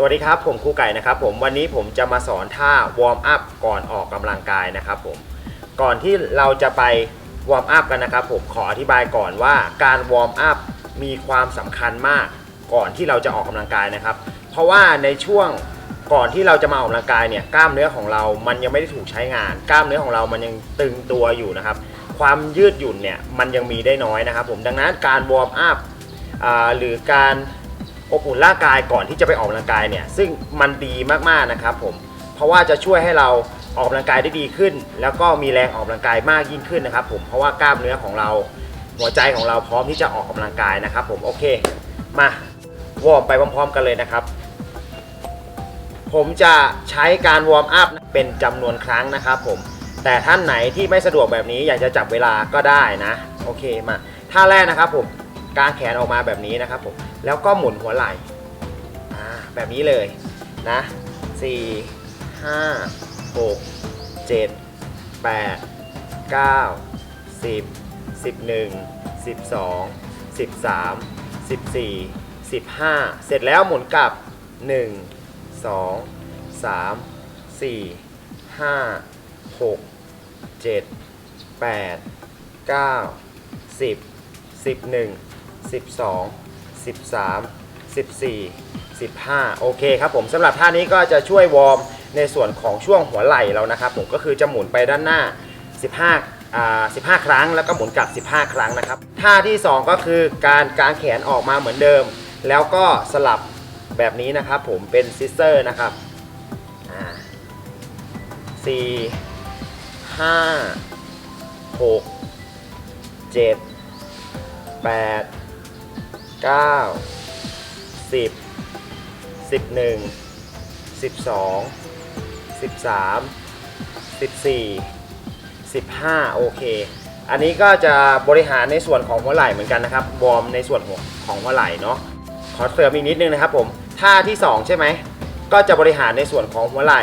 สวัสดีครับ ผมครูไก่นะครับผมวันนี้ผมจะมาสอนท่าวอร์มอัพก่อนออกกำลังกายนะครับผมก่อนที่เราจะไปวอร์มอัพกันนะครับผมขออธิบายก่อนว่าการวอร์มอัพมีความสำคัญมากก่อนที่เราจะออกกำลังกายนะครับ เพราะว่าในช่วงก่อนที่เราจะมาออกกำลังกายเนี่ยกล้ามเนื้อของเรามันยังไม่ได้ถูกใช้งาน กล้ามเนื้อของเรามันยังตึงตัวอยู่นะครับ ความยืดหยุ่นเนี่ยมันยังมีได้น้อยนะครับผมดังนั้นการวอร์มอัพหรือการ อบอุ่นร่างกายก่อนที่จะไปออกกำลังกายเนี่ยซึ่งมันดีมากๆนะครับผมเพราะว่าจะช่วยให้เราออกกำลังกายได้ดีขึ้น แล้วก็มีแรงออกกำลังกายมากยิ่งขึ้นนะครับผมเพราะว่ากล้ามเนื้อของเราหัวใจของเราพร้อมที่จะออกกำลังกายนะครับผมโอเคมาวอร์มไปพร้อม ๆ กันเลยนะครับ ผมจะใช้การวอร์มอัพเป็นจำนวนครั้งนะครับผมแต่ท่านไหนที่ไม่สะดวกแบบนี้อยากจะจับเวลาก็ได้นะโอเคมาท่าแรกนะครับผมกางแขนออกมาแบบนี้นะครับผม แล้วก็หมุนหัวไหล่แบบนี้เลยนะ4 5 6 7 8 9 10 11 12 13 14 15เสร็จแล้วหมุนกลับ1สองสามสี่ห้าหกเจ็ดแปดเก้าสิบสิบหนึ่งสิบสอง สิบสามสิบสี่สิบห้าโอเคครับผมสำหรับท่านี้ก็จะช่วยวอร์มในส่วนของช่วงหัวไหล่เรานะครับผมก็คือจะหมุนไปด้านหน้า 15อ่า15 ครั้ง แล้วก็หมุนกลับ 15 ครั้งนะครับท่าที่ 2 ก็คือการกางแขนออกมาเหมือนเดิม แล้วก็สลับแบบนี้นะครับผมเป็นซิสเตอร์นะครับอ่าสี่ห้าหกเจ็ดแปด เก้าสิบสิบหนึ่งสิบสองสิบสามสิบสี่15โอเค อันนี้ก็จะบริหารในส่วนของหัวไหล่เหมือนกันนะครับวอร์มในส่วนของของหัวไหล่เนาะขอเสริมอีกนิดนึงนะครับผมท่าที่ 2 ใช่ไหมก็จะบริหารในส่วนของหัวไหล่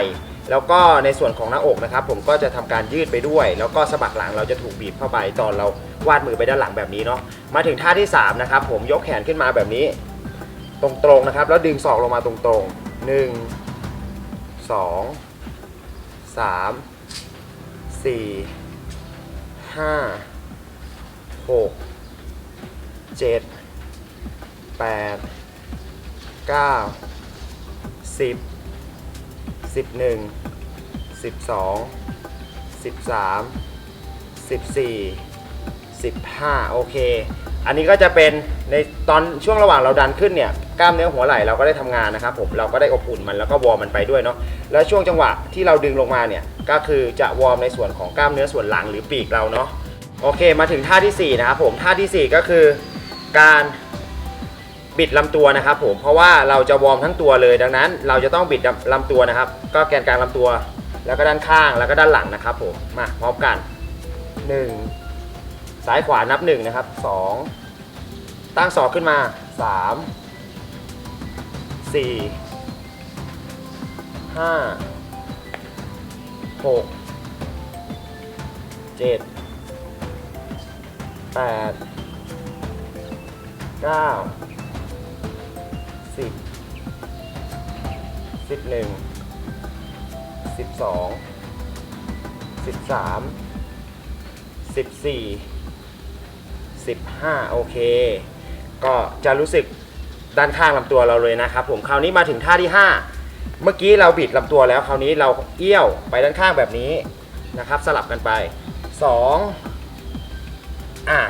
แล้วก็ในส่วนของหน้าอกนะครับ ผมก็จะทำการยืดไปด้วย แล้วก็สะบักหลังเราจะถูกบีบเข้าไปตอนเราวาดมือไปด้านหลังแบบนี้เนาะมาถึงท่าที่3นะครับผมยกแขนขึ้นมาแบบนี้ ตรงๆนะครับ แล้วดึงศอกลงมาตรงๆ 1 2 3สี่ห้าหกเจ็ดแปดเก้า สิบหนึ่งสิบสองสิบสามสิบสี่สิบห้าโอเค อันนี้ก็จะเป็นในตอนช่วงระหว่างเราดันขึ้นเนี่ยกล้ามเนื้อหัวไหล่เราก็ได้ทำงานนะครับผมเราก็ได้อบอุ่นมันแล้วก็วอร์มมันไปด้วยเนาะแล้วช่วงจังหวะที่เราดึงลงมาเนี่ยก็คือจะวอร์มในส่วนของกล้ามเนื้อส่วนหลังหรือปีกเราเนาะโอเคมาถึงท่าที่สี่นะครับผมท่าที่สี่ก็คือการ บิดลำตัวนะครับผมเพราะว่าเราจะวอร์มทั้งตัวเลย ดังนั้นเราจะต้องบิดลำตัวนะครับ ก็แกนกลางลำตัว แล้วก็ด้านข้างแล้วก็ด้านหลังนะครับผมมาพร้อมกัน 1 ซ้ายขวานับ1นะครับ2 ตั้งศอกขึ้นมา 3 4 5 6 7 8 9 สิบสิบหนึ่งสิบสองสิบสามสิบสี่15โอเค ก็จะรู้สึกด้านข้างลำตัวเราเลยนะครับผมคราวนี้มาถึงท่าที่ 5 เมื่อกี้เราบิดลำตัวแล้วคราวนี้เราเอี้ยวไปด้านข้างแบบนี้นะครับ สลับกันไป 2อะ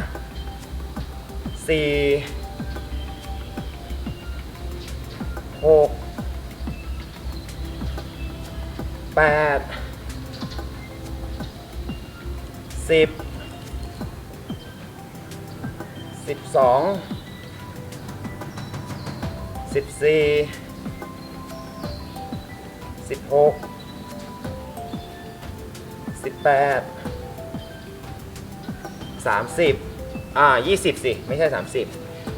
4 6 8 10สิบสองสิบสี่สิบหกสิบแปดสามสิบอ่ายี่สิบสิ ไม่ใช่สามสิบ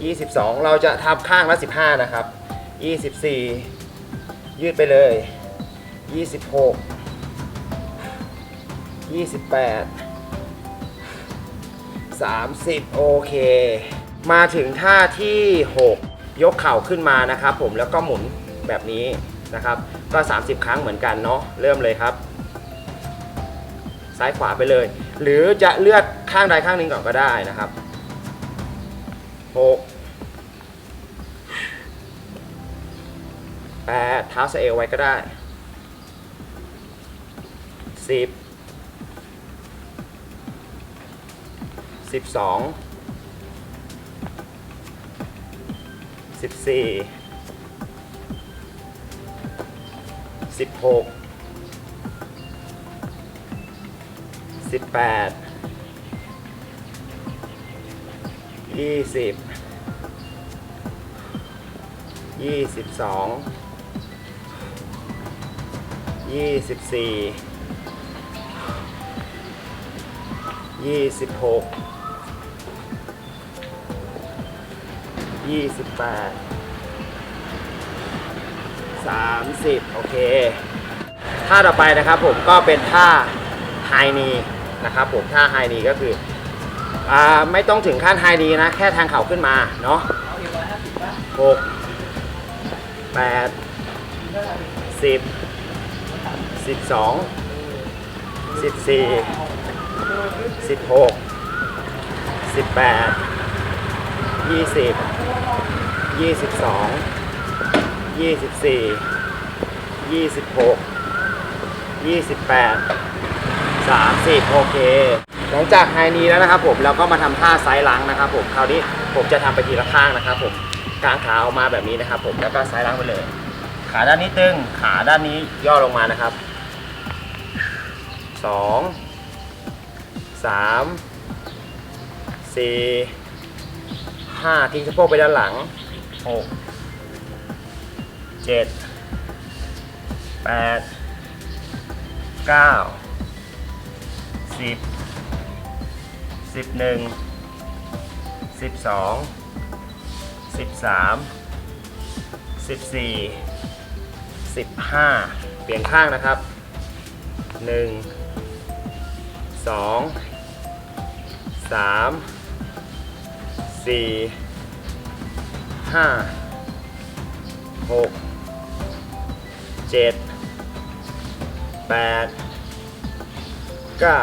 ยี่สิบสองเราจะทำข้างละสิบห้านะครับ 24 ยืดไปเลย 26 28 30 โอเค มาถึงท่าที่ 6 ยกเข่าขึ้นมานะครับผมแล้วก็หมุนแบบนี้นะครับ ก็ 30 ครั้งเหมือนกันเนาะเริ่มเลยครับ ซ้ายขวาไปเลย หรือจะเลือกข้างใดข้างหนึ่งก่อนก็ได้นะครับ 6 แปดเท้าสเอวไว้ก็ได้สิบสิบสองสิบสี่สิบหกสิบแปดยี่สิบยี่สิบสอง ยี่สิบสี่ยี่สิบหกยี่สิบแปดสามสิบโอเคท่าต่อไปนะครับผมก็เป็นท่าไฮนีนะครับผมท่าไฮนีก็คืออ่าไม่ต้องถึงขั้นไฮนีนะ แค่ทางเข่าขึ้นมาเนาะหกแปดสิบ สิบสองสิบสี่สิบหกสิบแปดยี่สิบยี่สิบสองยี่สิบสี่ยี่สิบหก28 30โอเค หลังจากไฮนีแล้วนะครับผมเราก็มาทำท่าไซส์ล้างนะครับผมคราวนี้ผมจะทำไปทีละข้างนะครับผมกางขาออกมาแบบนี้นะครับผมแล้วก็ไซส์ล้างไปเลย ขาด้านนี้ตึงขาด้านนี้ย่อลงมานะครับ 2 3 4 5ทิ้งสะโพกไปด้านหลัง6 7 8เก้าสิบสิบหนึ่งสิบสองสิบสามสิบสี่สิบห้าเปลี่ยนข้างนะครับหนึ่ง สองสามสี่ห้าหกเจ็ดแปดเก้า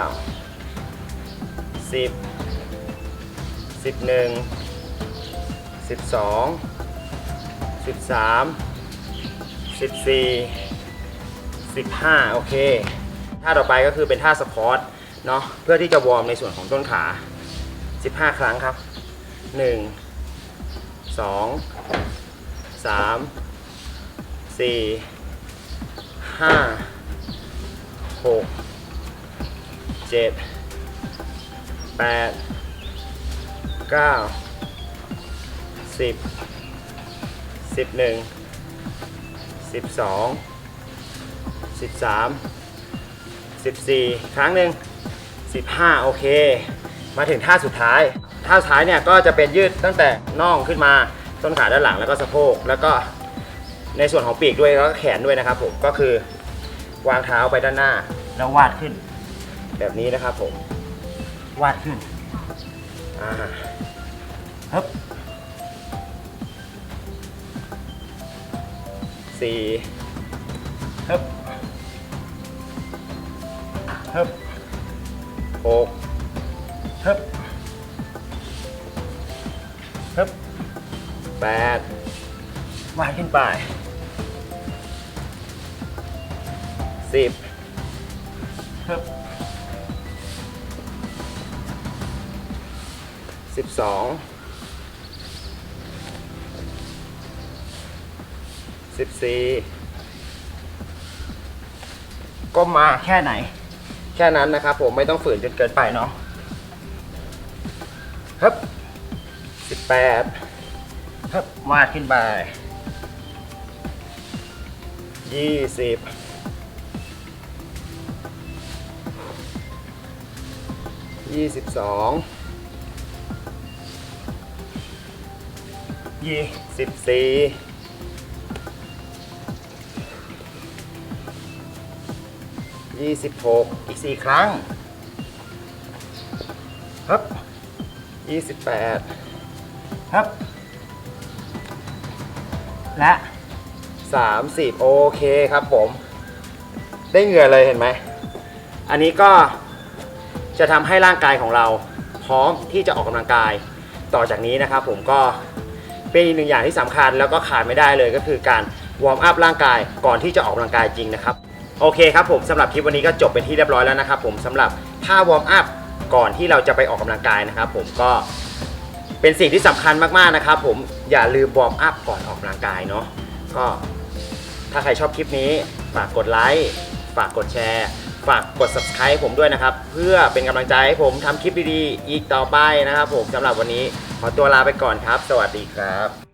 สิบสิบหนึ่งสิบสองสิบสามสิบสี่สิบห้าโอเคท่าต่อไปก็คือเป็นท่าสควอต เนาะเพื่อที่จะวอร์มในส่วนของต้นขา 15 ครั้งครับ 1 2 3 4 5หกเจ็ดแปดเก้าสิบสิบหนึ่งสิบสองสิบสามสิบสี่ครั้งหนึ่ง สิบห้าโอเค มาถึงท่าสุดท้าย ท่าสุดท้ายเนี่ยก็จะเป็นยืดตั้งแต่น่องขึ้นมาต้นขาด้านหลังแล้วก็สะโพกแล้วก็ในส่วนของปีกด้วยแล้วก็แขนด้วยนะครับผมก็คือวางเท้าไปด้านหน้าแล้ววาดขึ้น แบบนี้นะครับผมวาดขึ้นอ่าฮึบสี่ฮึบฮึบ หกฮึบฮึบแปดวาดขึ้นไปสิบฮึบสิบสองสิบสี่ก็มาแค่ไหน แค่นั้นนะครับผมไม่ต้องฝืนจนเกินไปเนาะฮึบสิบแปดฮึบวาดขึ้นไปยี่สิบยี่สิบสองยี่สิบสี่ ยี่สิบหกอีกสี่ครั้งฮึบยี่สิบแปดฮึบและ 30 โอเคครับผม ได้เหงื่อเลยเห็นไหม อันนี้ก็จะทำให้ร่างกายของเราพร้อมที่จะออกกำลังกาย ต่อจากนี้นะครับผมก็เป็นอีกหนึ่งอย่างที่สำคัญแล้วก็ขาดไม่ได้เลยก็คือการวอร์มอัพร่างกายก่อนที่จะออกกำลังกายจริงนะครับ โอเคครับผมสำหรับคลิปวันนี้ก็จบเป็นที่เรียบร้อยแล้วนะครับผมสำหรับท่าวอร์มอัพก่อนที่เราจะไปออกกำลังกายนะครับผมก็เป็นสิ่งที่สำคัญมากๆนะครับผมอย่าลืมวอร์มอัพก่อนออกกำลังกายเนาะก็ถ้าใครชอบคลิปนี้ฝากกดไลค์ฝากกดแชร์ฝากกด subscribe ผมด้วยนะครับ เพื่อเป็นกำลังใจให้ผมทำคลิปดีๆ อีกต่อไปนะครับผมสำหรับวันนี้ขอตัวลาไปก่อนครับ สวัสดีครับ